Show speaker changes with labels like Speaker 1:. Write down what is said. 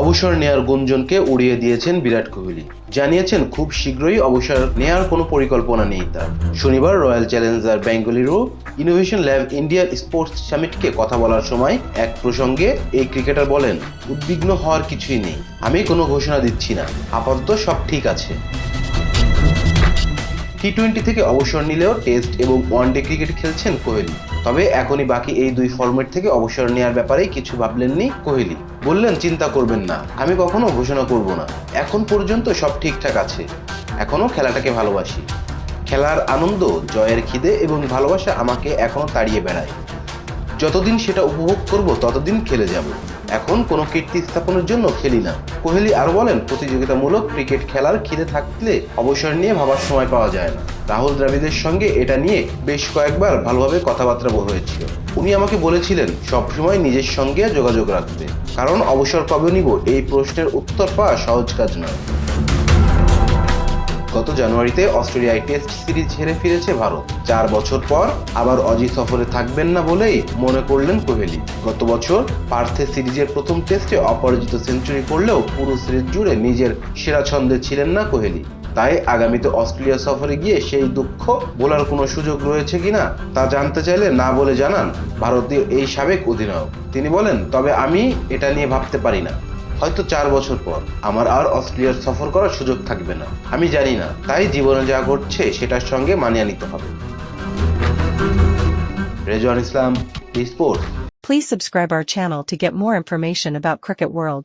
Speaker 1: অবসর নেয়ার গুঞ্জনকে উড়িয়ে দিয়েছেন বিরাট কোহলি। জানিয়েছেন, খুব শীঘ্রই অবসর নেয়ার কোনো পরিকল্পনা নেই তার। শনিবার Royal Challenger Bengaluru innovation lab ইন্ডিয়ার স্পোর্টস সামিটকে কথা বলার সময় এক প্রসঙ্গে এই ক্রিকেটার বলেন, উদ্বিগ্ন হওয়ার কিছুই নেই। আমি কোনো ঘোষণা দিচ্ছি না। আপাতত সব ঠিক আছে। টি টোয়েন্টি থেকে অবসর নিলেও টেস্ট এবং ওয়ানডে ক্রিকেট খেলছেন কোহলি। তবে এখনই বাকি এই দুই ফর্মেট থেকে অবসর নেওয়ার ব্যাপারে কিছু ভাবলেননি কোহলি। বললেন, চিন্তা করবেন না, আমি কখনো ঘোষণা করব না। এখন পর্যন্ত সব ঠিকঠাক আছে। এখনও খেলাটাকে ভালোবাসি। খেলার আনন্দ, জয়ের খিদে এবং ভালোবাসা আমাকে এখনও তাড়িয়ে বেড়ায়। যতদিন সেটা উপভোগ করব, ততদিন খেলে যাব। এখন কোনো কীর্তি স্থাপনের জন্য খেলি না। কোহলি আরও বলেন, প্রতিযোগিতামূলক ক্রিকেট খেলার খিদে থাকলে অবসর নিয়ে ভাবার সময় পাওয়া যায় না। রাহুল দ্রাবিড়ের সঙ্গে এটা নিয়ে বেশ কয়েকবার ভালোভাবে কথাবার্তা হয়েছিল। উনি আমাকে বলেছিলেন, সবসময় নিজের সঙ্গে যোগাযোগ রাখতে। কারণ অবসর কবে নিব, এই প্রশ্নের উত্তর পাওয়া সহজ কাজ নয়। গত জানুয়ারিতে অস্ট্রেলিয়ায় টেস্ট সিরিজ হেরে ফিরেছে ভারত। চার বছর পর আবার অজি সফরে থাকবেন না বলেই মনে করলেন কোহলি। গত বছর পার্থে সিরিজের প্রথম টেস্টে অপরাজিত সেঞ্চুরি করলেও পুরো সিরিজ জুড়ে নিজের সেরা ছন্দে ছিলেন না কোহলি। তাই আগামীতে অস্ট্রেলিয়া সফরে গিয়ে সেই দুঃখ বলার কোনো সুযোগ রয়েছে কিনা তা জানতে চাইলে না বলে জানান ভারতীয় এই সাবেক অধিনায়ক। তিনি বলেন, তবে আমি এটা নিয়ে ভাবতে পারি না। হয়তো চার বছর পর আমার আর অস্ট্রেলিয়ার সফর করার সুযোগ থাকবে না। আমি জানি না, তাই জীবনে যা ঘটছে সেটার সঙ্গে মানিয়ে নিতে হবে। Rezwan Islam sports
Speaker 2: Please subscribe our channel to get more information about Cricket World.